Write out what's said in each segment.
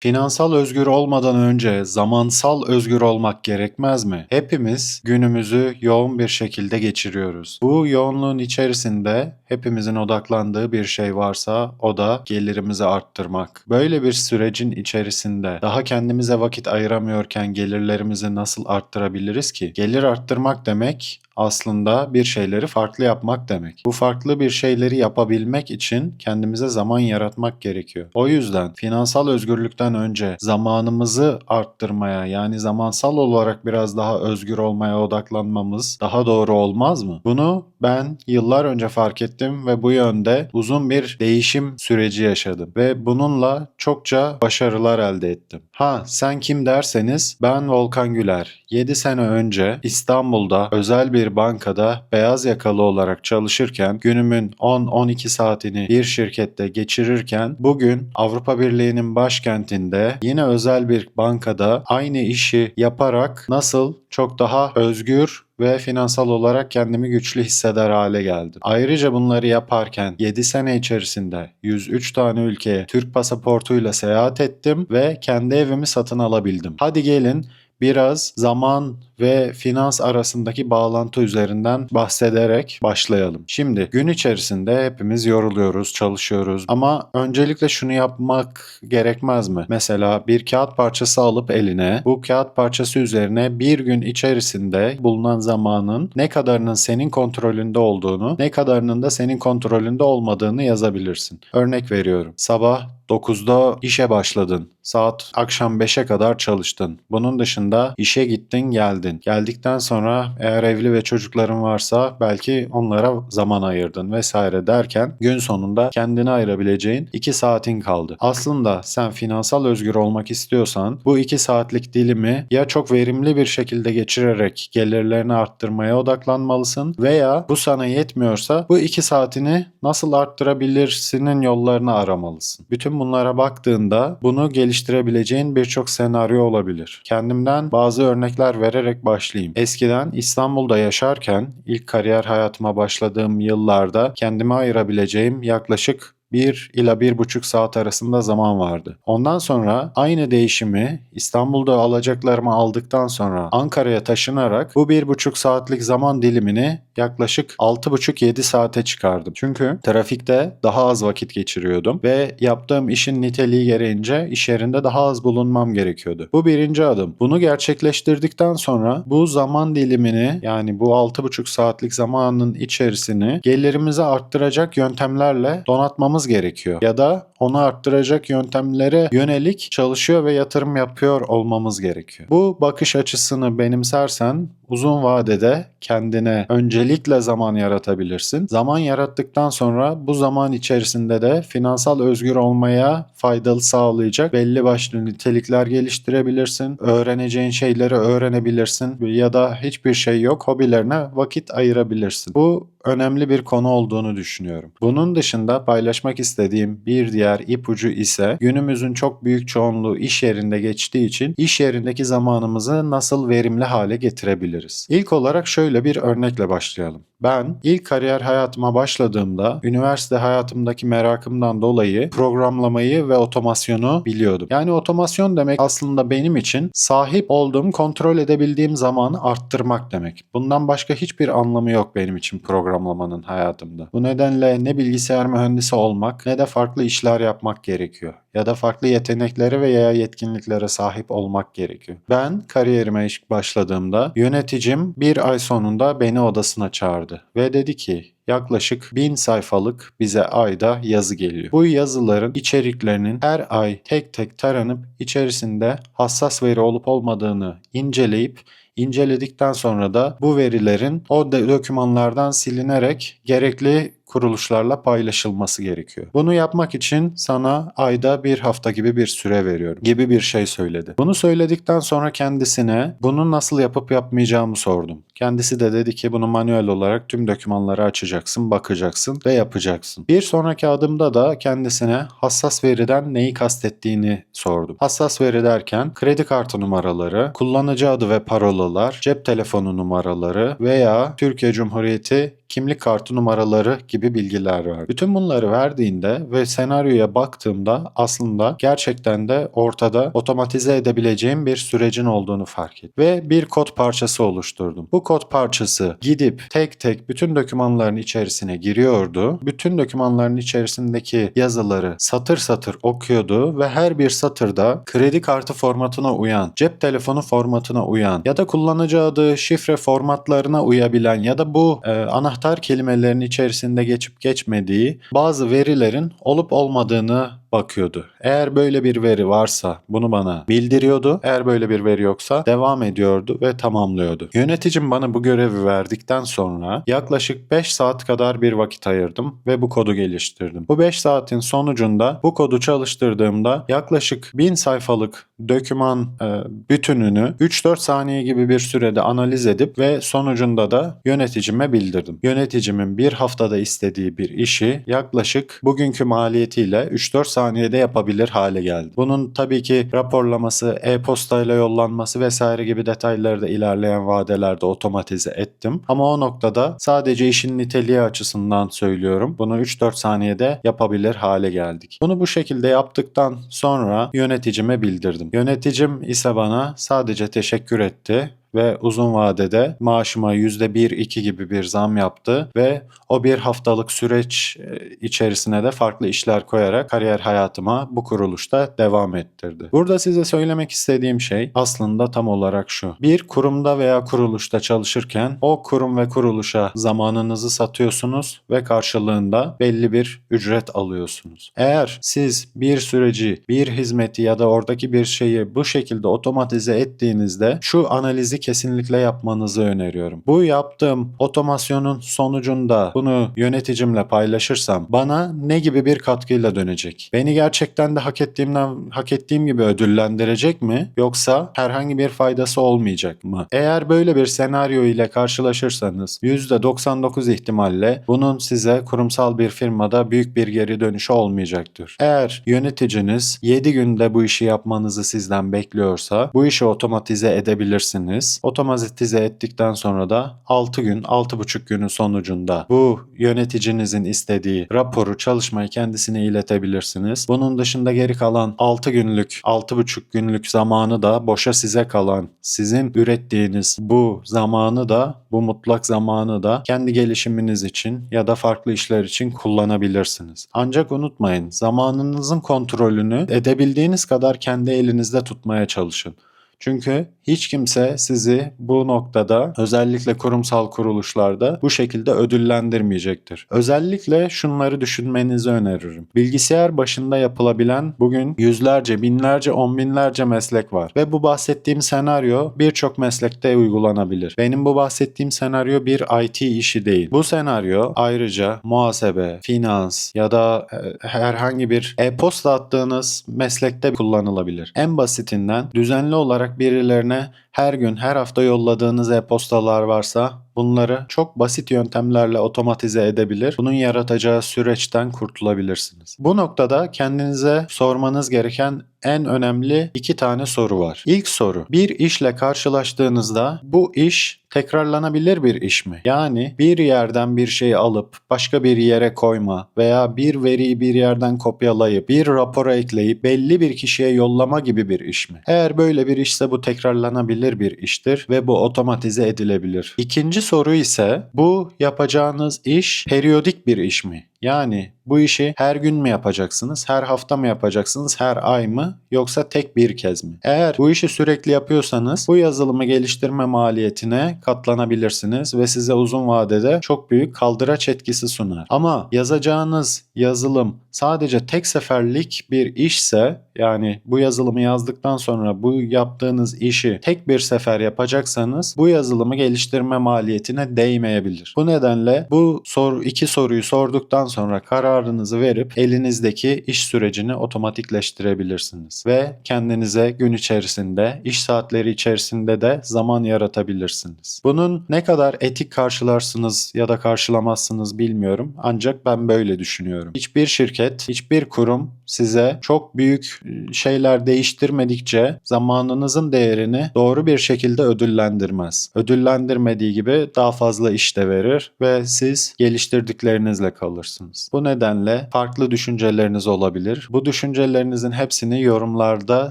Finansal özgür olmadan önce zamansal özgür olmak gerekmez mi? Hepimiz günümüzü yoğun bir şekilde geçiriyoruz. Bu yoğunluğun içerisinde hepimizin odaklandığı bir şey varsa o da gelirimizi arttırmak. Böyle bir sürecin içerisinde daha kendimize vakit ayıramıyorken gelirlerimizi nasıl arttırabiliriz ki? Gelir arttırmak demek aslında bir şeyleri farklı yapmak demek. Bu farklı bir şeyleri yapabilmek için kendimize zaman yaratmak gerekiyor. O yüzden finansal özgürlükten önce zamanımızı arttırmaya yani zamansal olarak biraz daha özgür olmaya odaklanmamız daha doğru olmaz mı? Bunu ben yıllar önce fark ettim ve bu yönde uzun bir değişim süreci yaşadım ve bununla çokça başarılar elde ettim. Ha sen kim derseniz ben Volkan Güler. 7 sene önce İstanbul'da özel bir bankada beyaz yakalı olarak çalışırken günümün 10-12 saatini bir şirkette geçirirken bugün Avrupa Birliği'nin başkentinde yine özel bir bankada aynı işi yaparak nasıl çok daha özgür ve finansal olarak kendimi güçlü hisseder hale geldim. Ayrıca bunları yaparken 7 sene içerisinde 103 tane ülkeye Türk pasaportuyla seyahat ettim ve kendi evimi satın alabildim. Hadi gelin biraz zaman ve finans arasındaki bağlantı üzerinden bahsederek başlayalım. Şimdi gün içerisinde hepimiz yoruluyoruz, çalışıyoruz ama öncelikle şunu yapmak gerekmez mi? Mesela bir kağıt parçası alıp eline bu kağıt parçası üzerine bir gün içerisinde bulunan zamanın ne kadarının senin kontrolünde olduğunu, ne kadarının da senin kontrolünde olmadığını yazabilirsin. Örnek veriyorum. Sabah 9'da işe başladın. Saat akşam 5'e kadar çalıştın. Bunun dışında işe gittin geldin. Geldikten sonra eğer evli ve çocukların varsa belki onlara zaman ayırdın vesaire derken gün sonunda kendine ayırabileceğin 2 saatin kaldı. Aslında sen finansal özgür olmak istiyorsan bu 2 saatlik dilimi ya çok verimli bir şekilde geçirerek gelirlerini arttırmaya odaklanmalısın veya bu sana yetmiyorsa bu 2 saatini nasıl arttırabilirsinin yollarını aramalısın. Bütün bunlara baktığında bunu geliştirebileceğin birçok senaryo olabilir. Kendimden bazı örnekler vererek başlayayım. Eskiden İstanbul'da yaşarken ilk kariyer hayatıma başladığım yıllarda kendime ayırabileceğim yaklaşık 1 ila 1,5 saat arasında zaman vardı. Ondan sonra aynı değişimi İstanbul'da alacaklarımı aldıktan sonra Ankara'ya taşınarak bu 1,5 saatlik zaman dilimini yaklaşık 6,5-7 saate çıkardım. Çünkü trafikte daha az vakit geçiriyordum ve yaptığım işin niteliği gereğince iş yerinde daha az bulunmam gerekiyordu. Bu birinci adım. Bunu gerçekleştirdikten sonra bu zaman dilimini yani bu 6,5 saatlik zamanın içerisini gelirimizi arttıracak yöntemlerle donatmamız gerekiyor. Ya da onu arttıracak yöntemlere yönelik çalışıyor ve yatırım yapıyor olmamız gerekiyor. Bu bakış açısını benimsersen uzun vadede kendine öncelikle zaman yaratabilirsin. Zaman yarattıktan sonra bu zaman içerisinde de finansal özgür olmaya faydalı sağlayacak belli başlı nitelikler geliştirebilirsin. Öğreneceğin şeyleri öğrenebilirsin ya da hiçbir şey yok hobilerine vakit ayırabilirsin. Bu önemli bir konu olduğunu düşünüyorum. Bunun dışında paylaşmak istediğim bir diğer ipucu ise günümüzün çok büyük çoğunluğu iş yerinde geçtiği için iş yerindeki zamanımızı nasıl verimli hale getirebiliriz? İlk olarak şöyle bir örnekle başlayalım. Ben ilk kariyer hayatıma başladığımda üniversite hayatımdaki merakımdan dolayı programlamayı ve otomasyonu biliyordum. Yani otomasyon demek aslında benim için sahip olduğum, kontrol edebildiğim zamanı arttırmak demek. Bundan başka hiçbir anlamı yok benim için programlamanın hayatımda. Bu nedenle ne bilgisayar mühendisi olmak ne de farklı işler yapmak gerekiyor. Ya da farklı yeteneklere veya yetkinliklere sahip olmak gerekiyor. Ben kariyerime başladığımda yöneticim bir ay sonunda beni odasına çağırdı ve dedi ki yaklaşık 1000 sayfalık bize ayda yazı geliyor. Bu yazıların içeriklerinin her ay tek tek taranıp içerisinde hassas veri olup olmadığını inceleyip inceledikten sonra da bu verilerin o dokümanlardan silinerek gerekli kuruluşlarla paylaşılması gerekiyor. Bunu yapmak için sana ayda bir hafta gibi bir süre veriyorum gibi bir şey söyledi. Bunu söyledikten sonra kendisine bunu nasıl yapıp yapmayacağımı sordum. Kendisi de dedi ki bunu manuel olarak tüm dokümanları açacaksın, bakacaksın ve yapacaksın. Bir sonraki adımda da kendisine hassas veriden neyi kastettiğini sordum. Hassas veri derken kredi kartı numaraları, kullanıcı adı ve parolalar, cep telefonu numaraları veya Türkiye Cumhuriyeti kimlik kartı numaraları gibi bilgiler var. Bütün bunları verdiğinde ve senaryoya baktığımda aslında gerçekten de ortada otomatize edebileceğim bir sürecin olduğunu fark ettim. Ve bir kod parçası oluşturdum. Bu kod parçası gidip tek tek bütün dokümanların içerisine giriyordu. Bütün dokümanların içerisindeki yazıları satır satır okuyordu ve her bir satırda kredi kartı formatına uyan, cep telefonu formatına uyan ya da kullanıcı adı şifre formatlarına uyabilen ya da bu e, anahtar kelimelerin içerisinde geçip geçmediği bazı verilerin olup olmadığını bakıyordu. Eğer böyle bir veri varsa bunu bana bildiriyordu. Eğer böyle bir veri yoksa devam ediyordu ve tamamlıyordu. Yöneticim bana bu görevi verdikten sonra yaklaşık 5 saat kadar bir vakit ayırdım ve bu kodu geliştirdim. Bu 5 saatin sonucunda bu kodu çalıştırdığımda yaklaşık 1000 sayfalık döküman e, bütününü 3-4 saniye gibi bir sürede analiz edip ve sonucunda da yöneticime bildirdim. Yöneticimin bir haftada istediği bir işi yaklaşık bugünkü maliyetiyle 3-4 saniyede yapabilir hale geldi. Bunun tabii ki raporlaması, e-postayla yollanması vesaire gibi detayları da ilerleyen vadelerde otomatize ettim. Ama o noktada sadece işin niteliği açısından söylüyorum. Bunu 3-4 saniyede yapabilir hale geldik. Bunu bu şekilde yaptıktan sonra yöneticime bildirdim. Yöneticim ise bana sadece teşekkür etti ve uzun vadede maaşıma %1-2 gibi bir zam yaptı ve o bir haftalık süreç e, içerisine de farklı işler koyarak kariyer hayatıma bu kuruluşta devam ettirdi. Burada size söylemek istediğim şey aslında tam olarak şu. Bir kurumda veya kuruluşta çalışırken o kurum ve kuruluşa zamanınızı satıyorsunuz ve karşılığında belli bir ücret alıyorsunuz. Eğer siz bir süreci, bir hizmeti ya da oradaki bir şeyi bu şekilde otomatize ettiğinizde şu analizi kesinlikle yapmanızı öneriyorum. Bu yaptığım otomasyonun sonucunda bunu yöneticimle paylaşırsam bana ne gibi bir katkıyla dönecek? Beni gerçekten de hak ettiğimden hak ettiğim gibi ödüllendirecek mi yoksa herhangi bir faydası olmayacak mı? Eğer böyle bir senaryo ile karşılaşırsanız %99 ihtimalle bunun size kurumsal bir firmada büyük bir geri dönüşü olmayacaktır. Eğer yöneticiniz 7 günde bu işi yapmanızı sizden bekliyorsa bu işi otomatize edebilirsiniz. Otomatize ettikten sonra da 6 gün, 6,5 günün sonucunda bu yöneticinizin istediği raporu çalışmayı kendisine iletebilirsiniz. Bunun dışında geri kalan 6 günlük, 6,5 günlük zamanı da boşa size kalan, sizin ürettiğiniz bu zamanı da, bu mutlak zamanı da kendi gelişiminiz için ya da farklı işler için kullanabilirsiniz. Ancak unutmayın, zamanınızın kontrolünü edebildiğiniz kadar kendi elinizde tutmaya çalışın. Çünkü hiç kimse sizi bu noktada özellikle kurumsal kuruluşlarda bu şekilde ödüllendirmeyecektir. Özellikle şunları düşünmenizi öneririm. Bilgisayar başında yapılabilen bugün yüzlerce, binlerce, on binlerce meslek var ve bu bahsettiğim senaryo birçok meslekte uygulanabilir. Benim bu bahsettiğim senaryo bir IT işi değil. Bu senaryo ayrıca muhasebe, finans ya da e, herhangi bir e-posta attığınız meslekte kullanılabilir. En basitinden düzenli olarak birilerine her gün her hafta yolladığınız e-postalar varsa bunları çok basit yöntemlerle otomatize edebilir. Bunun yaratacağı süreçten kurtulabilirsiniz. Bu noktada kendinize sormanız gereken en önemli iki tane soru var. İlk soru, bir işle karşılaştığınızda bu iş tekrarlanabilir bir iş mi? Yani bir yerden bir şeyi alıp başka bir yere koyma veya bir veriyi bir yerden kopyalayıp bir rapora ekleyip belli bir kişiye yollama gibi bir iş mi? Eğer böyle bir işse bu tekrarlanabilir bir iştir ve bu otomatize edilebilir. İkinci soru ise bu yapacağınız iş periyodik bir iş mi? Yani bu işi her gün mü yapacaksınız, her hafta mı yapacaksınız, her ay mı yoksa tek bir kez mi? Eğer bu işi sürekli yapıyorsanız bu yazılımı geliştirme maliyetine katlanabilirsiniz ve size uzun vadede çok büyük kaldıraç etkisi sunar. Ama yazacağınız yazılım sadece tek seferlik bir işse yani bu yazılımı yazdıktan sonra bu yaptığınız işi tek bir sefer yapacaksanız bu yazılımı geliştirme maliyetine değmeyebilir. Bu nedenle bu soru iki soruyu sorduktan sonra kararınızı verip elinizdeki iş sürecini otomatikleştirebilirsiniz. Ve kendinize gün içerisinde, iş saatleri içerisinde de zaman yaratabilirsiniz. Bunun ne kadar etik karşılarsınız ya da karşılamazsınız bilmiyorum. Ancak ben böyle düşünüyorum. Hiçbir şirket, hiçbir kurum size çok büyük e, şeyler değiştirmedikçe zamanınızın değerini doğru bir şekilde ödüllendirmez. Ödüllendirmediği gibi daha fazla iş de verir ve siz geliştirdiklerinizle kalırsınız. Bu nedenle farklı düşünceleriniz olabilir. Bu düşüncelerinizin hepsini yorumlarda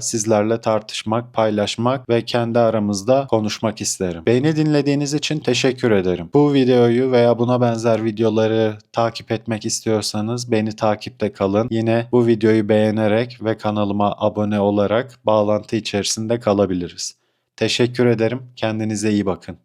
sizlerle tartışmak, paylaşmak ve kendi aramızda konuşmak isterim. Beni dinlediğiniz için teşekkür ederim. Bu videoyu veya buna benzer videoları takip etmek istiyorsanız beni takipte kalın. Yine bu videoyu beğenerek ve kanalıma abone olarak bağlantı içerisinde kalabiliriz. Teşekkür ederim. Kendinize iyi bakın.